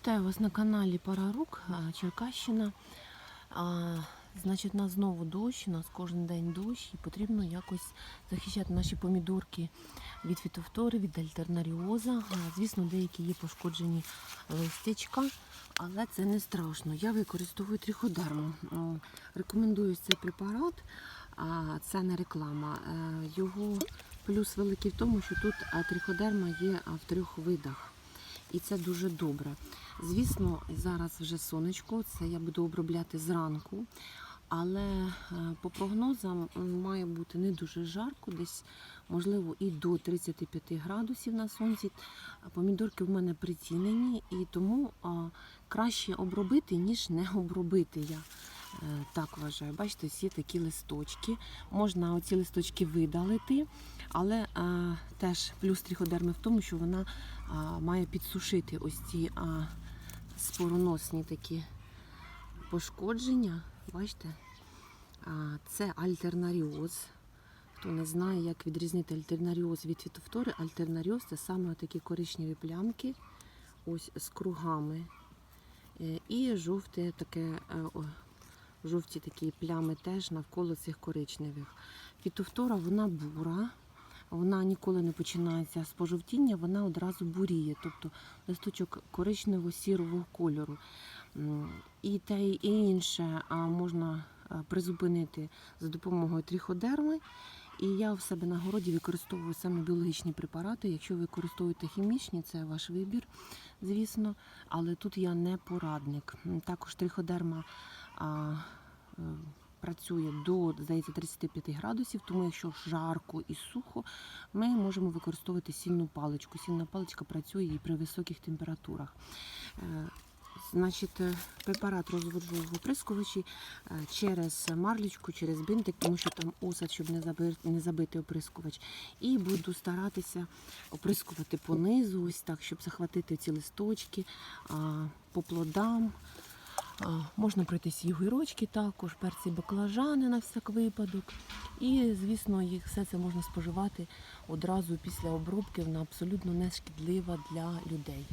Вітаю вас на каналі Парарук а, Черкащина. Значить, у нас знову дощ, у нас кожен день дощ, і потрібно якось захищати наші помідорки від фітофтори, від альтернаріоза. Звісно, деякі є пошкоджені листячка, але це не страшно. Я використовую триходерму. Рекомендую цей препарат. Це не реклама. Е, Його плюс великий в тому, що тут а, триходерма є в трьох видах. І це дуже добре. Звісно, зараз вже сонечко, це я буду обробляти зранку, але е, по прогнозам має бути не дуже жарко, десь можливо і до 35 градусів на сонці. Помідорки в мене прицінені, і тому краще обробити, ніж не обробити. Я так вважаю. Бачите, є такі листочки. Можна оці листочки видалити, але е, теж плюс тріходерми в тому, що вона а, має підсушити ось ці а, спороносні такі пошкодження. Бачите? А, це альтернаріоз. Хто не знає, як відрізнити альтернаріоз від фітофтори, альтернаріоз це саме такі коричневі плямки, ось з кругами. Е, І жовте таке, е, жовті такі плями теж навколо цих коричневих. Фітофтора вона бура, вона ніколи не починається з пожовтіння, вона одразу буріє, тобто листочок коричнево-сірого кольору. І те і інше можна призупинити за допомогою тріходерми. І я в себе на городі використовую саме біологічні препарати. Якщо ви використовуєте хімічні, це ваш вибір, звісно. Але тут я не порадник. Також триходерма а, е, працює до здається 35 градусів, тому якщо жарко і сухо, ми можемо використовувати сільну паличку. Сільна паличка працює і при високих температурах. Значить, е, препарат розводжу в оприскувачі е, через марлічку, через бинтик, тому що там осад, щоб не забити, не забити оприскувач. І буду старатися оприскувати по низу, ось так, щоб захватити ці листочки по плодам. Можна пройтись і огірочки також, перці баклажани на всяк випадок. І, звісно, їх все це можна споживати одразу після обробки. Вона абсолютно не шкідлива для людей.